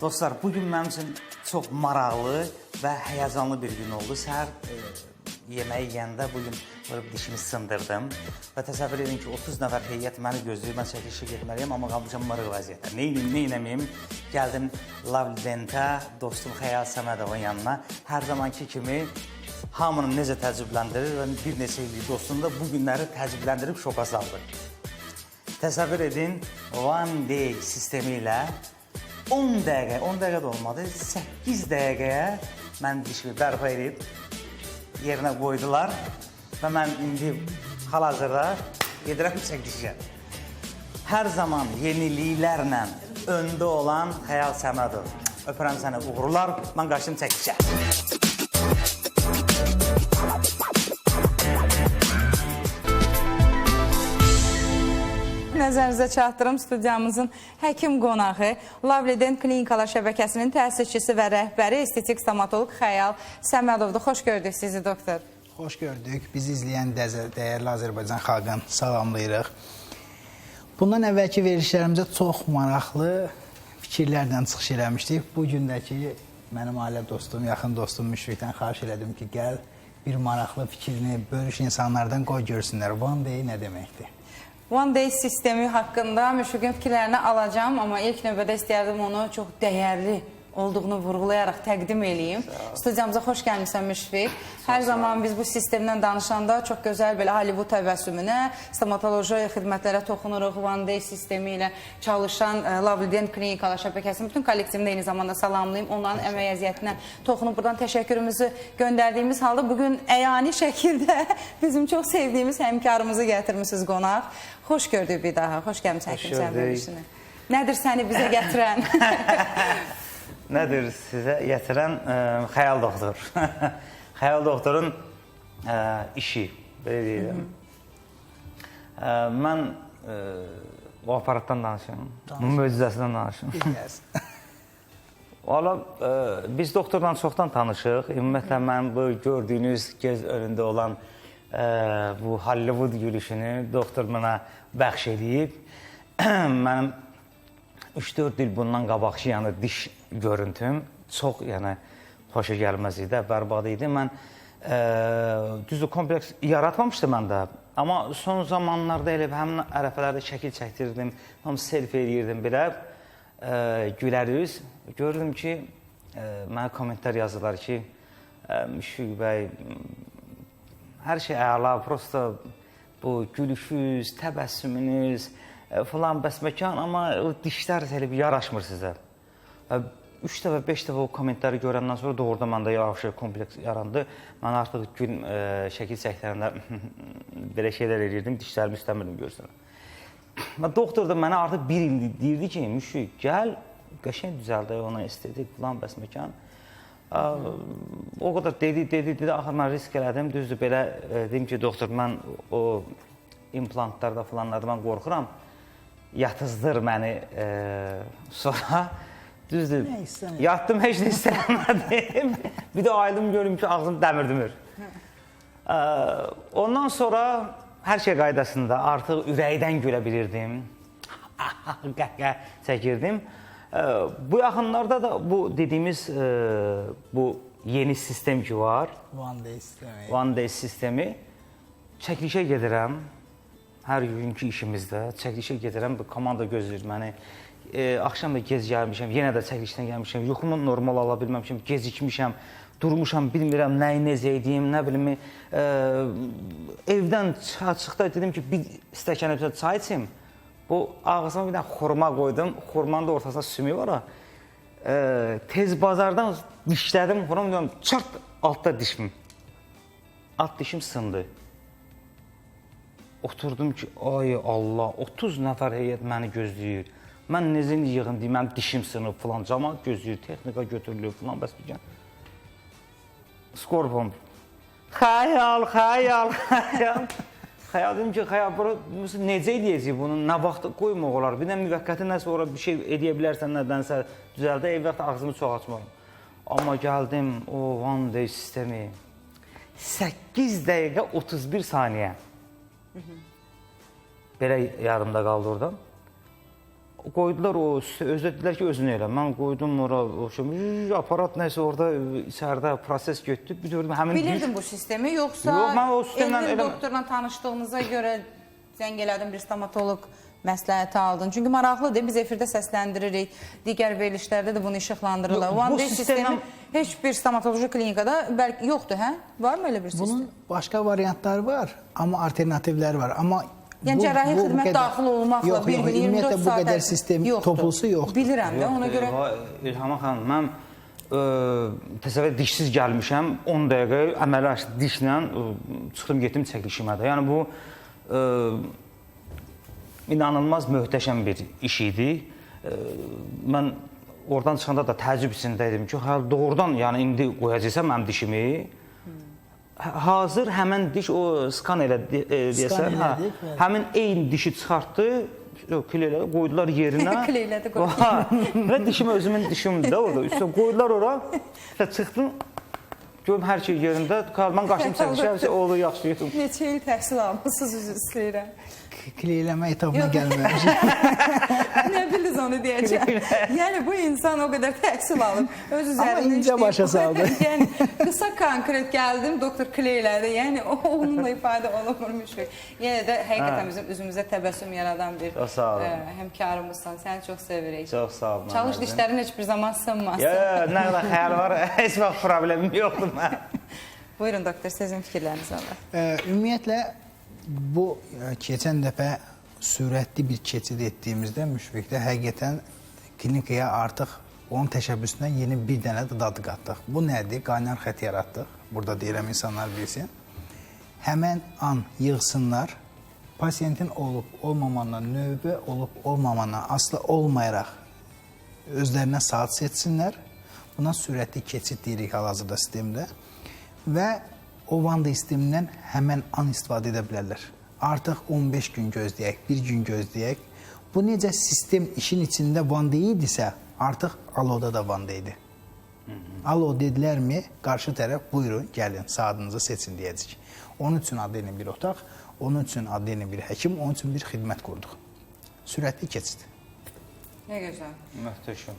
Dostlar, bu gün mənim üçün çox maraqlı və həyəcanlı bir gün oldu. Səhər e, yeməyi yeyəndə bu gün böyle dişimi sındırdım və təsəvvür edin ki, 30 nəfər heyət məni gözləyir. Mən çəkilişə getməliyəm, amma qalmışam mırıq vəziyyətdə. Nə edim, nə etməyim? Gəldim Lovely Dentə, dostum Xəyal Səmədovun yanına. Hər zamanki kimi hamını necə təəccübləndirir və bir neçə illik dostum da bu günləri təəccübləndirib şoka saldı. Təsəvvür edin, One Day sistemi ilə 10 dəqiqə, 10 dəqiqə də olmadı, 8 dəqiqəyə mən dişimi bərpa edib yerinə qoydular və mən indi hal-hazırda gedirəm çəkilişə. Hər zaman yeniliklərlə öndə olan Xəyal Səmədov. Öpürəm səni, uğurlar. Mən qaçdım çəkilişə. Nəzərinizə çatdırım studiyamızın həkim qonağı, Lovely Dent Klinikalar şəbəkəsinin təsisçisi və rəhbəri estetik stomatoloq Xəyal Səmədovdur. Xoş gördük sizi doktor. Xoş gördük. Bizi izləyən dəyərli Azərbaycan xalqını salamlayırıq. Bundan əvvəlki verilişlərimizdə çox maraqlı fikirlərdən çıxış eləmişdik. Bu gündəki mənim ailə dostum, yaxın dostum Müşfiqdən xahiş elədim ki, gəl bir maraqlı fikrini bölüş insanlardan qoy görsünlər. One day nə deməkdir? One Day sistemi haqqında Müşfiqin fikirlərini alacağam, amma ilk növbədə istəyərdim onu çox dəyərli olduğunu vurğulayaraq təqdim eləyim. Studiyamıza xoş gəlmisən Müşfiq. Hər zaman biz bu sistemdən danışanda çox gözəl belə Hollywood təbəssümünə, stomatoloji xidmətlərə toxunuruq. One Day sistemi ilə çalışan e, Lovely Dent Klinikalar şəbəkəsinin bütün kollektivini eyni zamanda salamlayım. Onların əmək əziyyətinə toxunub buradan təşəkkürümüzü göndərdiyimiz halda bu gün əyani şəkildə bizim çox sevdiyimiz həmkarımızı gətirmisiniz qonaq. Xoş gördük bir daha. Xoş gəlmisən həkim verilişinə. Nədir səni bizə gətirən? Nədir sizə gətirən ə, xəyal doktor. xəyal doktorun ə, işi, belə deyirəm. Ə, mən ə, o aparatdan danışım, bunun möcüzəsindən danışım. Valla biz doktorla çoxdan tanışıq. Ümumiyyətlə mən bu gördüyünüz göz önündə olan ə, bu Hollywood gülüşünü doktor mənə bəxş edib. Mənim 3-4 il bundan qabaqki yəni diş görüntüm çox yəni xoşa gəlməz idi, bərbad idi. Mən ə, düzdür kompleks yaratmamışdım məndə. Amma son zamanlarda elə həmin ərəfələrdə şəkil çəkdirdim, tam selfie eləyirdim belə. Ə, gülər üz. Gördüm ki, ə, mənə kommentlər yazdılar ki, ə, Müşfiq bəy hər şey əla, prosta bu gülüşünüz, təbəssümünüz e, falan bəsməkan, amma dişlər elə bir yaraşmır sizə. 3 dəfə, 5 dəfə o kommentləri görəndən sonra doğrudan məndə yavaş kompleks yarandı. Mən artıq gün ə, şəkil çəkdirəndə belə şeylər eləyirdim, dişlərimi istəmirdim görsünlər. Və doktor da mənə artıq bir il deyirdi ki, Müşfiq, gəl, qəşəng düzəldək ona estetik falan bəsməkan. Ə, O qədər dedi, dedi, dedi, axır mən risk elədim. Düzdür, belə e, dedim ki, doktor, mən o implantlarda falanlarda mən qorxuram. Yatızdır məni e, sonra düzdür. Nə? Yatdım, heç nə istəmədim. bir də ayıldım görüm ki, ağzım dəmir demir. Ə, ondan sonra hər şey qaydasında artıq ürəkdən gülə bilirdim. Qəhqə çəkirdim. Ə, bu yaxınlarda da bu dediyimiz ə, bu yeni sistem ki var. One day sistemi. One Day sistemi. Çəkilişə gedirəm. Hər günkü işimizdə çəkilişə gedirəm. Komanda gözləyir məni. E, axşam da gec gəlmişəm, yenə də çəkilişdən gəlmişəm. Yuxumu normal ala bilməmişəm, gecikmişəm. Durmuşam, bilmirəm nəyi necə edeyim, nə bilim. E, evdən çıxdıqda dedim ki, bir stəkan ötə çay içim. Bu ağzıma bir dənə xurma qoydum. Xurmanın da ortasında sümük var. E, tez bazardan dişlədim, xurma diyorum, çart altda dişim. Alt dişim sındı. Oturdum ki, ay Allah, 30 nəfər heyət məni gözləyir. Mən necə yığın deyim, mənim dişim sınıb falan, cəmaət gözləyir, texnika götürülür falan, bəs bir Skorpon. Xəyal, xəyal, xəyal. Xəyal dedim ki, xəyal, bura necə eləyəcəyik bunu, nə vaxt qoymaq olar? Bir də müvəqqəti nəsə ora bir şey edə bilərsən, nədənsə düzəldə, ey vaxt ağzımı çox açmaram. Amma gəldim o One Day sistemi 8 dəqiqə 31 saniyə. Belə yarımda qaldı oradan. qoydular o dedilər ki, özünü elə. Mən qoydum ora, o şey, aparat nəsə orada içəridə proses getdi. Bir gördüm həmin Bilirdin bu sistemi yoxsa Yox, mən o sistemlə Elvin elə- doktorla tanışdığınıza görə zəng elədin bir stomatoloq məsləhəti aldın. Çünki maraqlıdır. Biz efirdə səsləndiririk. Digər verilişlərdə də bunu işıqlandırırlar. Bu One Day sistemi heç bir stomatoloji klinikada bəlkə yoxdur, hə? Varmı elə bir sistem? Bunun başqa variantları var, amma alternativləri var. Amma Yəni cərrahi xidmət qədər- daxil olmaqla yox, bir gün 24 ümumiyyətlə bu saat qədər sistem yoxdur. toplusu yoxdur. Bilirəm də, ona görə İlham xanım, mən ə, təsəvvür et, dişsiz gəlmişəm. 10 dəqiqə əməliyyat dişlə ə, çıxdım getdim çəkilişimə də. Yəni bu ə, inanılmaz möhtəşəm bir iş idi. Mən oradan çıxanda da təəccüb içində idim ki, hə doğrudan yəni indi qoyacaqsam mənim dişimi Hə- Hazır həmin diş o skan elə de- e, deyəsən, hə, həmin eyni dişi çıxartdı, klilə qoydular yerinə. Kleylədi, qoydu. Ha, Və dişim özümün dişimdir də orada. Üstə qoydular ora. Və çıxdım. Gördüm hər şey yerində. Mən qaçdım çəkişəm, oğlu yaxşıydım. neçə il təhsil almısınız üzr istəyirəm. Kleyləmə etabına gəlməmişik. Nə bildiniz onu deyəcəm. yəni bu insan o qədər təhsil alıb, öz üzərində incə işləyib. başa saldı. yəni qısa konkret gəldim, doktor Kleylədi. Yəni o onunla ifadə olunmurmuş. Yenə də həqiqətən bizim üzümüzdə təbəssüm yaradan bir Çox sağ olun. ə, həmkarımızsan. Səni çox sevirik. Çox sağ olun. Çalış Məmməd. dişlərin heç bir zaman sınmasın. Ya, nə qədər xəyal var, heç vaxt problemim mən. Buyurun doktor, sizin fikirləriniz var. Ə, Ümumiyyətlə bu ə, keçən dəfə sürətli bir keçid etdiyimizdə müşfiqdə həqiqətən klinikaya artıq onun təşəbbüsündən yeni bir dənə də dadı qatdıq. Bu nədir? Qaynar xətt yaratdıq. Burada deyirəm insanlar bilsin. Həmən an yığsınlar. Pasiyentin olub olmamandan, növbə olub olmamandan asılı olmayaraq özlərinə saat seçsinlər. Buna sürətli keçid deyirik hal-hazırda sistemdə və o vanda sistemindən həmən an istifadə edə bilərlər. Artıq 15 gün gözləyək, 1 gün gözləyək. Bu necə sistem işin içində vanda idisə, artıq aloda da vanda idi. Alo dedilərmi, qarşı tərəf buyurun, gəlin, saatınızı seçin deyəcək. Onun üçün adlı bir otaq, onun üçün adlı bir həkim, onun üçün bir xidmət qurduq. Sürətli keçid. Nə gözəl. Möhtəşəm.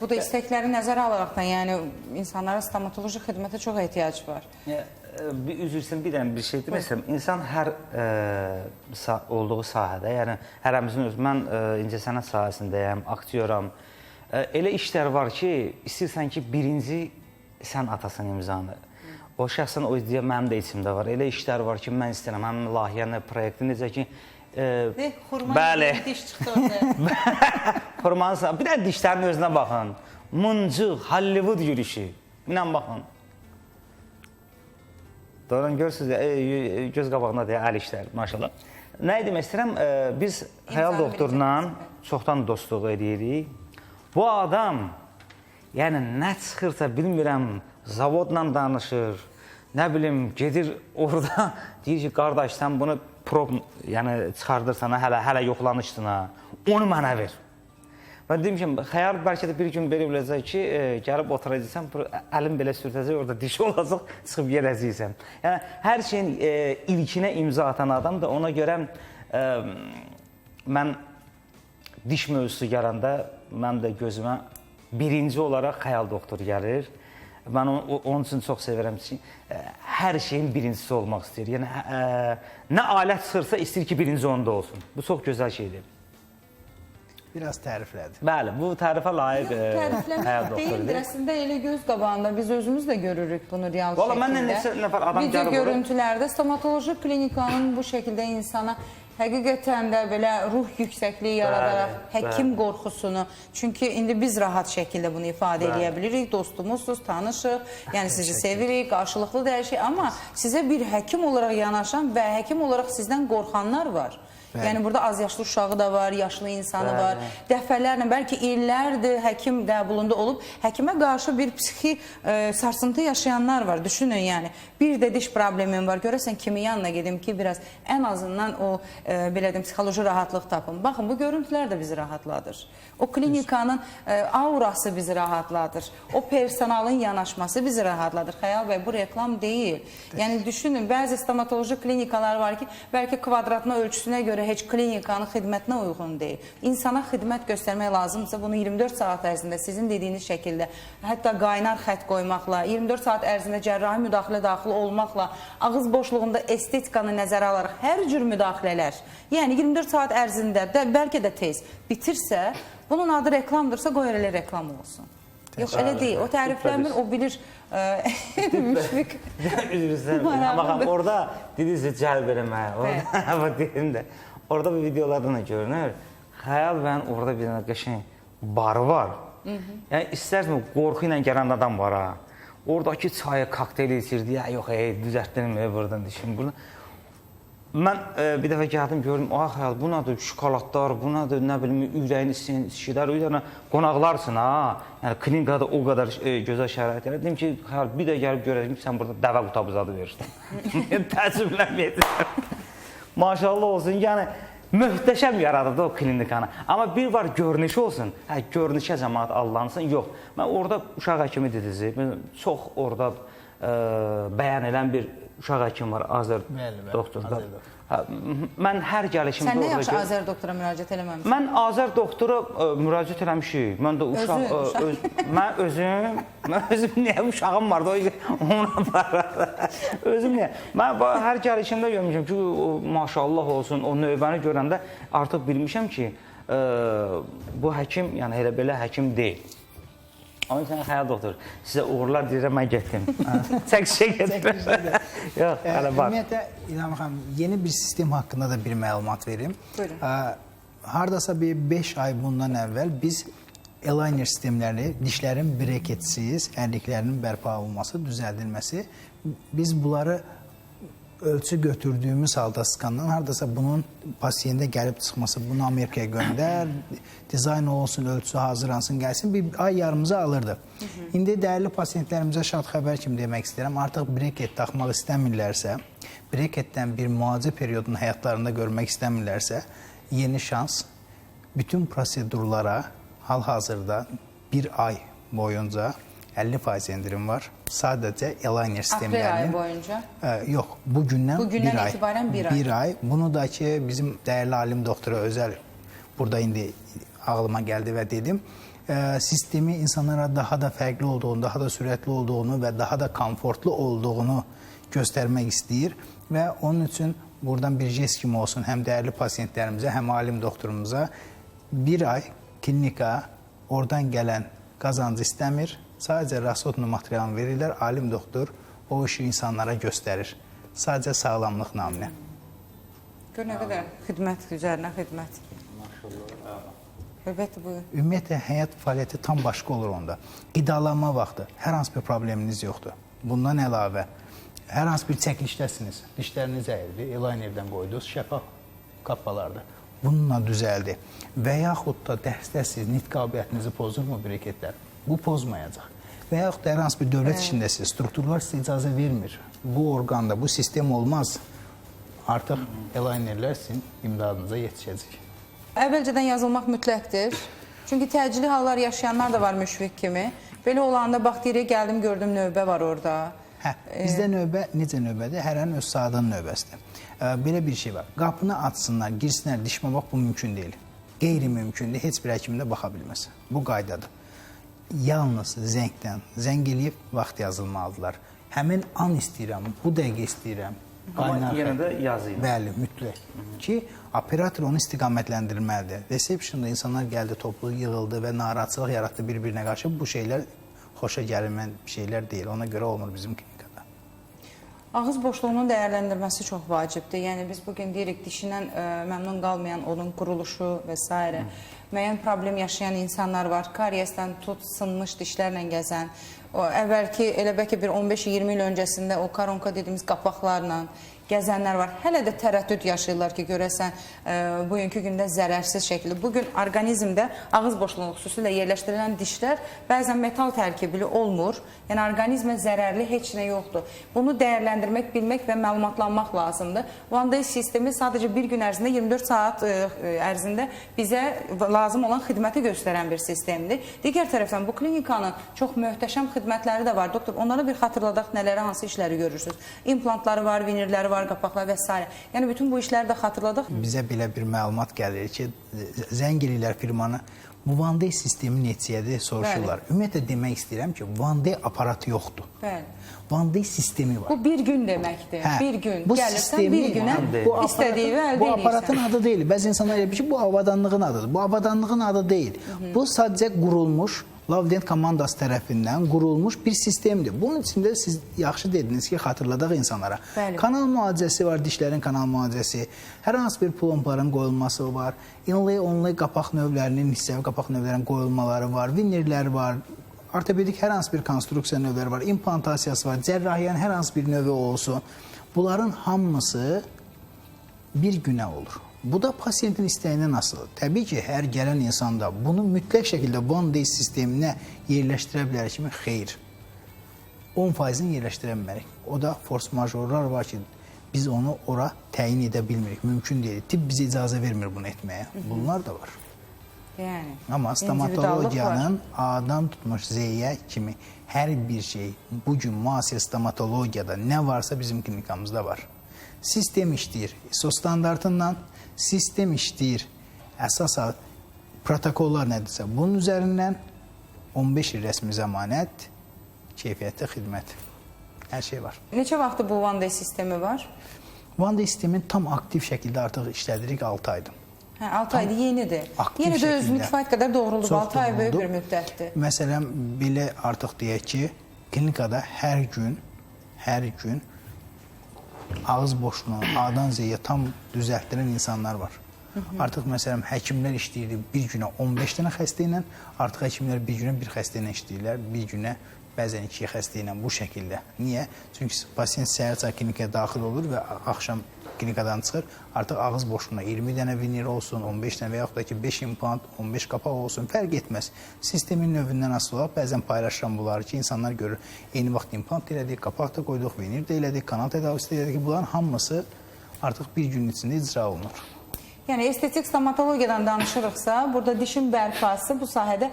Bu da istəkləri nəzərə alaraqdan, yəni insanlara stomatoloji xidmətə çox ehtiyac var. Ya, e, bir üzr istəyirəm, bir dənə bir şey deməsəm, insan hər ə, sa olduğu sahədə, yəni hərəmizin öz mən ə, incəsənət sahəsindəyəm, aktyoram. Ə, elə işlər var ki, istəyirsən ki, birinci sən atasan imzanı. O şəxsən o ideya mənim də içimdə var. Elə işlər var ki, mən istəyirəm həmin layihəni, proyekti necə ki, ə, Ne, xurma Bəli. yediyin diş çıxdı orada. Xurmansa, bir də dişlərin özünə baxın. Mıncıq, Hollywood yürüyüşü. İnan baxın. Doğrudan görürsüz, e, y- göz qabağında deyə əl işlər, maşallah. Nə demək istəyirəm? E, biz xəyal İnsan doktorla çoxdan dostluq edirik. Bu adam yəni nə çıxırsa bilmirəm, zavodla danışır. Nə bilim, gedir orada deyir ki, qardaş sən bunu prob, yəni çıxardırsan hələ hələ yoxlanışdın ha. Onu mənə ver. Mən dedim ki, xəyal bəlkə də bir gün belə biləcək ki, e, gəlib oturacaqsan, əlim belə sürtəcək, orada diş olacaq, çıxıb yerəcəksən. Yəni hər şeyin e, ilkinə imza atan adam da ona görə e, mən diş mövzusu yaranda mən də gözümə birinci olaraq xəyal doktor gəlir. O- onun üçün çox sevirəm ki, e, hər şeyin birincisi olmaq istəyir. Yəni e, nə alət çıxırsa istəyir ki, birinci onda olsun. Bu çox gözəl şeydir. Biraz təriflədi. Bəli, bu tərifə layiq e, həyat doktorudur. Əslində elə göz qabağında biz özümüz də görürük bunu real Valla şəkildə. mənlə neçə nəfər adam Video gəlib ora- görüntülərdə stomatoloji klinikanın bu şəkildə insana həqiqətən də belə ruh yüksəkliyi yaradaraq Bəli, həkim qorxusunu çünki indi biz rahat şəkildə bunu ifadə Bəli. edə bilirik. Dostumusunuz, tanışıq. Yəni sizi sevirik, qarşılıqlı şey, amma sizə bir həkim olaraq yanaşan və həkim olaraq sizdən qorxanlar var. Bəli. Yəni burada az yaşlı uşağı da var, yaşlı insanı Bəli. var. Dəfələrlə, bəlkə illərdir həkim qəbulunda olub, həkimə qarşı bir psixi e, sarsıntı yaşayanlar var. Düşünün, yəni bir də diş problemim var. Görəsən kimin yanına gedim ki, biraz ən azından o e, belə deyim psixoloji rahatlıq tapım. Baxın, bu görüntülər də bizi rahatladır. O klinikanın e, aurası bizi rahatladır. O personalın yanaşması bizi rahatladır. Xəyal bəy, bu reklam deyil. Yəni düşünün, bəzi stomatoloji klinikalar var ki, bəlkə kvadratına, ölçüsünə görə heç klinikanın xidmətinə uyğun deyil. İnsana xidmət göstərmək lazımsa bunu 24 saat ərzində sizin dediyiniz şəkildə, hətta qaynar xətt qoymaqla, 24 saat ərzində cərrahi müdaxilə daxil olmaqla, ağız boşluğunda estetikanı nəzərə alaraq hər cür müdaxilələr, yəni 24 saat ərzində də bəlkə də tez bitirsə, bunun adı reklamdırsa qoy elə reklam olsun. Yox, elə deyil. O tərifləmir, o bilir. Müşfiq. Üzr istəyirəm. Amma orada dediniz cəlb eləməyə. Orada deyim də. Orada bu videolardan da görünür. Xəyal bəyin orada bir dənə qəşəng barı var. Yəni istərsən qorxu ilə gələn adam var ha. Oradakı çayı kokteyl içirdi. Ya yox, ey, düzəltdim buradan düşün. Buradan Mən e, bir dəfə gəldim gördüm, ay xəyal, bu nədir? Şokoladlar, bu nədir? Nə bilim, ürəyin istəyən işlər, üzərinə qonaqlarsın ha. Yəni klinikada o qədər e, gözəl şəraitlər. Dedim ki, xəyal, bir də gəlib görəcəm ki, sən burada dəvə qutabız adı verirsən. Təəssüflənməyəcəksən. Maşallah olsun. Yəni möhtəşəm yaradıb da o klinikanı. Amma bir var görünüşü olsun. Hə, görünüşə cəmaət allansın. Yox. Mən orada uşaq həkimi. Mən çox orada e, bəyan edən bir uşaq həkimi var, Azər Bəli, bəli, doktor. Azər doktor. Mən hər gəlişimdə Sən nə yaxşı Azər doktora müraciət eləməmisən? Mən Azər doktora ə, müraciət eləmişik. Mən də uşaq, Özü, ə, uşaq. öz, mən özüm, mən özüm niyə uşağım vardı o ona barar. özüm niyə? Mən hər gəlişimdə görmüşəm ki, o, maşallah olsun, o növbəni görəndə artıq bilmişəm ki, ə, bu həkim, yəni elə belə həkim deyil. Amma sən xəyal doktor, sizə uğurlar deyirəm, mən getdim. Çəkişə getdim. Yox, hələ var. Ümumiyyətlə İlham xanım, yeni bir sistem haqqında da bir məlumat verim. Buyurun. Ə, Hardasa bir 5 ay bundan əvvəl biz aligner sistemləri, dişlərin breketsiz, ərliklərinin bərpa olunması, düzəldilməsi, biz bunları ölçü götürdüyümüz halda skandan hardasa bunun pasiyentə gəlib çıxması, bunu Amerikaya göndər, dizayn olsun, ölçüsü hazırlansın, gəlsin bir ay yarımızı alırdı. İndi dəyərli pasiyentlərimizə şad xəbər kimi demək istəyirəm. Artıq breket taxmaq istəmirlərsə, breketdən bir müalicə periodunu həyatlarında görmək istəmirlərsə, yeni şans bütün prosedurlara hal-hazırda bir ay boyunca 50% endirim var. Sadəcə aligner ayı sistemlərinin boyunca. Ə, yox, bu gündən, Bu gündən bir ay. etibarən bir ay. Bir ay. Bunu da ki bizim dəyərli alim doktora özəl burada indi ağlıma gəldi və dedim. Ə, sistemi insanlara daha da fərqli olduğunu, daha da sürətli olduğunu və daha da komfortlu olduğunu göstərmək istəyir və onun üçün buradan bir jest kimi olsun həm dəyərli pasiyentlərimizə, həm alim doktorumuza bir ay klinika oradan gələn qazancı istəmir. Sadəcə rasxodlu materialını verirlər, alim doktor o işi insanlara göstərir. Sadəcə sağlamlıq naminə. Gör nə qədər xidmət üzərinə xidmət. Əlbəttə buyur. Ümumiyyətlə həyat fəaliyyəti tam başqa olur onda. Qidalanma vaxtı hər hansı bir probleminiz yoxdur. Bundan əlavə hər hansı bir çəkilişdəsiniz, dişləriniz əyildi, eyelinerdən qoydunuz, şəffaf qappalarda. Bununla düzəldi. Və yaxud da dərsdəsiz nitq qabiliyyətinizi pozurmu breketlər? Bu pozmayacaq. Və yaxud da hər hansı bir dövlət işindəsiz, strukturlar sizə icazə vermir. Bu orqanda bu sistem olmaz. Artıq eyelinerlər sizin imdadınıza yetişəcək. Əvvəlcədən yazılmaq mütləqdir. Çünki təcili hallar yaşayanlar da var müşfiq kimi. Belə olanda bax deyirək gəldim gördüm növbə var orada. Hə, bizdə növbə necə növbədir? Hərənin öz saatının növbəsidir. Belə bir şey var. Qapını açsınlar, girsinlər, dişmə bax bu mümkün deyil. Qeyri-mümkündür. Heç bir həkim də baxa bilməz. Bu qaydadır. Yalnız zəngdən, zəng eləyib vaxt yazılmalıdırlar. Həmin an istəyirəm, bu dəqiqə istəyirəm. Amma yenə də yazı ilə. Bəli, mütləq. Ki operator onu istiqamətləndirməlidir. Receptionda insanlar gəldi, toplu yığıldı və narahatçılıq yaratdı bir-birinə qarşı. Bu şeylər xoşa gəlməyən şeylər deyil. Ona görə olmur bizim klinikada. Ağız boşluğunun dəyərləndirməsi çox vacibdir. Yəni biz bu gün deyirik dişindən ə, məmnun qalmayan onun quruluşu və s. müəyyən problem yaşayan insanlar var. Kariyesdən tut sınmış dişlərlə gəzən, o əvvəlki elə bəlkə bir 15-20 il öncəsində o karonka dediyimiz qapaqlarla gəzənlər var. Hələ də tərəddüd yaşayırlar ki, görəsən ə, bugünkü gündə zərərsiz şəkildə. Bu gün orqanizmdə ağız boşluğuna xüsusilə yerləşdirilən dişlər bəzən metal tərkibli olmur. Yəni orqanizmə zərərli heç nə yoxdur. Bunu dəyərləndirmək, bilmək və məlumatlanmaq lazımdır. Day sistemi sadəcə bir gün ərzində 24 saat ə, ə, ərzində bizə lazım olan xidməti göstərən bir sistemdir. Digər tərəfdən bu klinikanın çox möhtəşəm xidmətləri də var. Doktor, onlara bir xatırladaq nələri, hansı işləri görürsüz? İmplantları var, vinirləri var, var, qapaqlar və s. Yəni bütün bu işləri də xatırladıq. Bizə belə bir məlumat gəlir ki, zəng eləyirlər firmanı. Bu Vande sistemi neçəyədir soruşurlar. Ümumiyyətlə demək istəyirəm ki, Vande aparatı yoxdur. Bəli. Vande sistemi var. Bu bir gün deməkdir. Hə, bir gün. bu Gəlirsən sistemi- bir günə bu istədiyini əldə Bu aparatın adı deyil. Bəzi insanlar elə bilir ki, bu avadanlığın adıdır. Bu avadanlığın adı deyil. Bu sadəcə qurulmuş Lavdent komandası tərəfindən qurulmuş bir sistemdir. Bunun içində siz yaxşı dediniz ki, xatırladaq insanlara. Bəli. Kanal müalicəsi var, dişlərin kanal müalicəsi. Hər hansı bir plombların qoyulması var. Inlay, onlay qapaq növlərinin, hissəvi qapaq növlərinin qoyulmaları var, vinirlər var. Ortopedik hər hansı bir konstruksiya növləri var, implantasiyası var, cərrahiyyənin hər hansı bir növü olsun. Bunların hamısı bir günə olur. Bu da pasiyentin istəyinə asılıdır. Təbii ki, hər gələn insanda bunu mütləq şəkildə one day sisteminə yerləşdirə bilər kimi xeyr. 10%-ni yerləşdirə bilmərik. O da force majorlar var ki, biz onu ora təyin edə bilmirik. Mümkün deyil. Tibb bizə icazə vermir bunu etməyə. Bunlar da var. Yəni. Amma stomatologiyanın A'dan tutmuş Z'yə kimi hər bir şey bu gün müasir stomatologiyada nə varsa bizim klinikamızda var. Sistem işləyir. ISO standartından sistem işləyir. Əsas protokollar nədirsə bunun üzərindən 15 il rəsmi zəmanət, keyfiyyətli xidmət. Hər şey var. Neçə vaxtdır bu Day sistemi var? Vanda sistemin tam aktiv şəkildə artıq işlədirik 6 aydır. Hə, 6 aydır, yenidir. Yenə də özünü kifayət qədər doğrulub. Çox 6 ay böyük bir müddətdir. Məsələn, belə artıq deyək ki, klinikada hər gün, hər gün ağız boşluğunu A'dan Z-yə tam düzəltdirən insanlar var. Artıq məsələn həkimlər işləyirdi bir günə 15 dənə xəstə ilə, artıq həkimlər bir günə bir xəstə ilə bir günə bəzən iki xəstə bu şəkildə. Niyə? Çünki pasiyent səhər klinikaya daxil olur və axşam klinikadan çıxır. Artıq ağız boşluğuna 20 dənə vinir olsun, 15 dənə və yaxud da ki 5 implant, 15 qapaq olsun, fərq etməz. Sistemin növündən asılı olaraq bəzən paylaşıram bunları ki, insanlar görür. Eyni vaxt implant elədik, qapaq da qoyduq, vinir də elədik, kanal tədavisi də elədik. Bunların hamısı artıq bir günün içində icra olunur. Yəni estetik stomatologiyadan danışırıqsa, burada dişin bərpası bu sahədə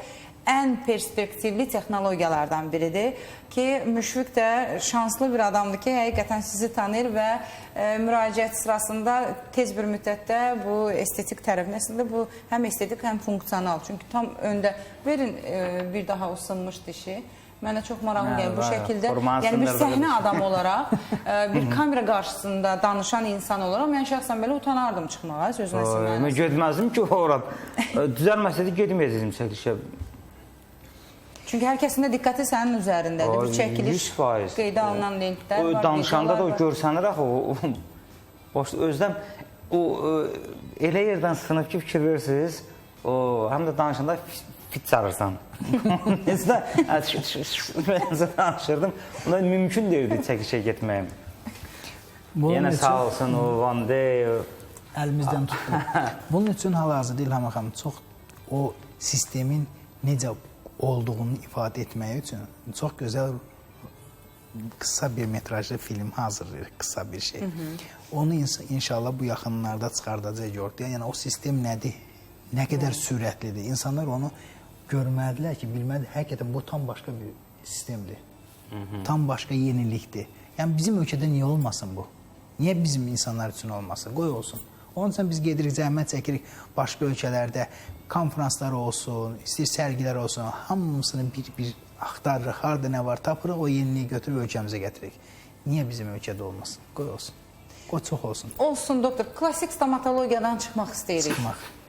ən perspektivli texnologiyalardan biridir ki, Müşfiq də şanslı bir adamdır ki, həqiqətən sizi tanıyır və e, müraciət sırasında tez bir müddətdə bu estetik tərəfinə əslində bu həm estetik, həm funksional. Çünki tam öndə verin e, bir daha o sınmış dişi. Mənə çox maraqlı gəlir bu şəkildə. Yəni bir səhnə bir- adam olaraq, e, bir kamera qarşısında danışan insan olaraq mən şəxsən belə utanardım çıxmağa sözün əsl Mən getməzdim ki, ora. Düzəlməsəydi getməyəcəkdim çəkilişə. Çünki hər kəsin də diqqəti sənin üzərindədir. Ay, Bir çəkiliş 100%. qeydə alınan lentlər O var. danışanda da o videolar var. görsənir axı o, o boş özdən o e, elə yerdən sınıb ki, fikir verirsiniz. O həm də danışanda fit- fit sarırsan. Necə danışırdım. Ona mümkün deyildi çəkişə getməyim. Bunun Yenə üçün- sağ olsun o Van de əlimizdən tutdu. Bunun üçün hal-hazırda İlham xanım çox o sistemin necə olduğunu ifadə etmək üçün çox gözəl qısa bir metrajlı film hazırlayırıq, qısa bir şey. Hı -hı. Onu ins- inşallah bu yaxınlarda çıxardacağıq ortaya. Yəni o sistem nədir? Nə qədər sürətlidir? İnsanlar onu görmədilər ki, bilmədi. Həqiqətən bu tam başqa bir sistemdir. Hı -hı. Tam başqa yenilikdir. Yəni bizim ölkədə niyə olmasın bu? Niyə bizim insanlar üçün olmasın? Qoy olsun. Onun üçün biz gedirik, zəhmət çəkirik başqa ölkələrdə konfranslar olsun, istəyir sərgilər olsun, hamısını bir-bir axtarırıq, harda nə var, tapırıq, o yeniliyi götürüb ölkəmizə gətiririk. Niyə bizim ölkədə olmasın? Qoy olsun. Qoy çox olsun. Olsun doktor, klassik stomatologiyadan çıxmaq istəyirik. Çıxmaq.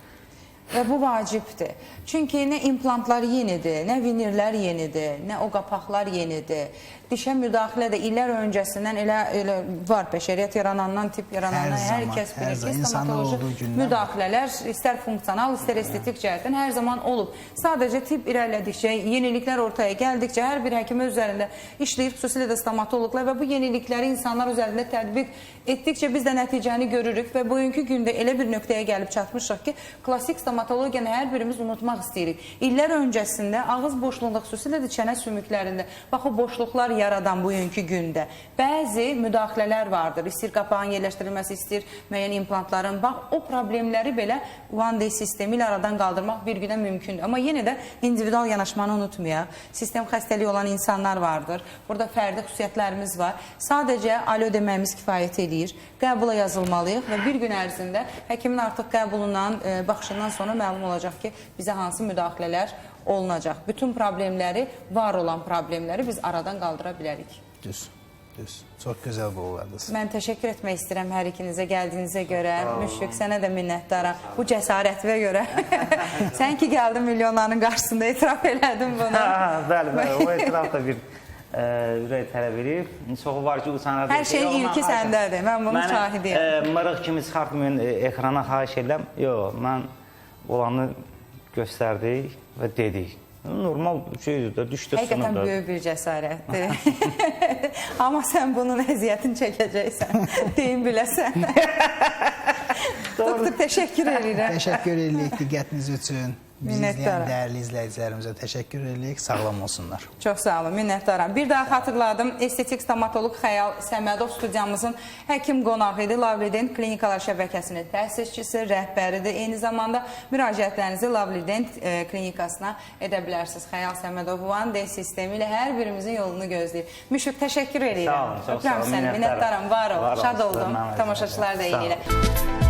Və bu vacibdir. Çünki nə implantlar yenidir, nə vinirlər yenidir, nə o qapaqlar yenidir. Dişə müdaxilə də illər öncəsindən elə elə var bəşəriyyət yaranandan, tip yaranandan Hər hər, zaman, kəs bilir ki, stomatoloji müdaxilələr istər funksional, istər estetik cəhətdən hər zaman olub. Sadəcə tip irəlilədikcə, yeniliklər ortaya gəldikcə hər bir həkim öz üzərində işləyir, xüsusilə də stomatoloqlar və bu yenilikləri insanlar üzərində tətbiq etdikcə biz də nəticəni görürük və bugünkü gündə elə bir nöqtəyə gəlib çatmışıq ki, klassik stomatologiya stomatologiyanı hər birimiz unutmaq istəyirik. İllər öncəsində ağız boşluğunda, xüsusilə də çənə sümüklərində bax o boşluqlar yaradan bugünkü gündə bəzi müdaxilələr vardır. İstir qapağın yerləşdirilməsi, istir müəyyən implantların. Bax o problemləri belə One Day sistemi ilə aradan qaldırmaq bir günə mümkündür. Amma yenə də individual yanaşmanı unutmayaq. Sistem xəstəliyi olan insanlar vardır. Burada fərdi xüsusiyyətlərimiz var. Sadəcə alo deməyimiz kifayət eləyir. Qəbula yazılmalıyıq və bir gün ərzində həkimin artıq qəbulundan, e, baxışından sonra məlum olacaq ki, bizə hansı müdaxilələr olunacaq. Bütün problemləri, var olan problemləri biz aradan qaldıra bilərik. Düz. Düz. Çox gözəl qollardınız. Mən təşəkkür etmək istəyirəm hər ikinizə gəldiyinizə görə. Müşfiq sənə də minnətdaram. Bu cəsarətinə görə. Sən ki gəldin milyonların qarşısında etiraf elədin bunu. Bəli, bəli. O etiraf da bir ə, ürək tələb edir. Çoxu var ki, utanır. Hər şeyin ilki səndədir. Mən bunun şahidiyəm. E, mırıq kimi çıxartmayın e, ekrana xahiş edirəm. Yox, mən olanı göstərdik və dedik. Normal şeydir də, düşdü Həqiqətən sınıfda. böyük bir cəsarətdir. Amma sən bunun əziyyətini çəkəcəksən. Deyim biləsən. Doktor, təşəkkür edirəm. Təşəkkür edirik diqqətiniz üçün. Bizi dəyərli izləyicilərimizə təşəkkür edirik. Sağlam olsunlar. Çox sağ olun, minnətdaram. Bir daha xatırladım, estetik stomatoloq Xəyal Səmədov studiyamızın həkim qonağı idi. Lavrident Klinikalar şəbəkəsinin təsisçisi, rəhbəridir. Eyni zamanda müraciətlərinizi Lavrident e, klinikasına edə bilərsiniz. Xəyal Səmədov One Day sistemi ilə hər birimizin yolunu gözləyir. Müşfiq təşəkkür edirəm. Sağ olun, çox sağ Öpürəm olun, səni, minnətdaram. minnətdaram. Var ol. Var olun, Şad sizə oldum. məmnun Tamaşaçılar da oldum. Sağ eynilə.